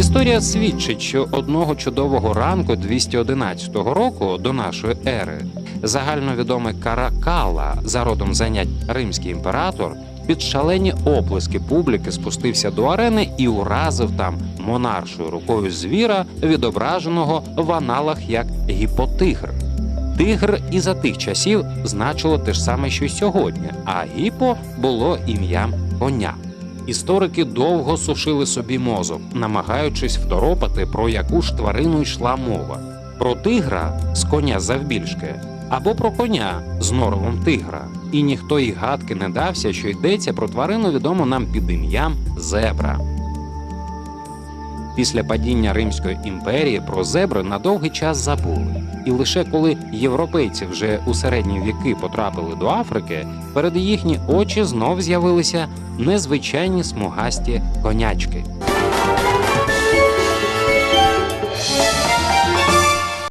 Історія свідчить, що одного чудового ранку 211 року до нашої ери загальновідомий Каракала, за родом занять римський імператор, під шалені оплески публіки спустився до арени і уразив там монаршою рукою звіра, відображеного в аналах як гіпотигр. Тигр і за тих часів значило те ж саме, що й сьогодні, а гіпо було ім'ям коня. Історики довго сушили собі мозок, намагаючись второпати, про яку ж тварину йшла мова: про тигра з коня завбільшки, або про коня з норовом тигра. І ніхто й гадки не дався, що йдеться про тварину відому нам під ім'ям зебра. Після падіння Римської імперії про зебри на довгий час забули. І лише коли європейці вже у середні віки потрапили до Африки, перед їхні очі знов з'явилися незвичайні смугасті конячки.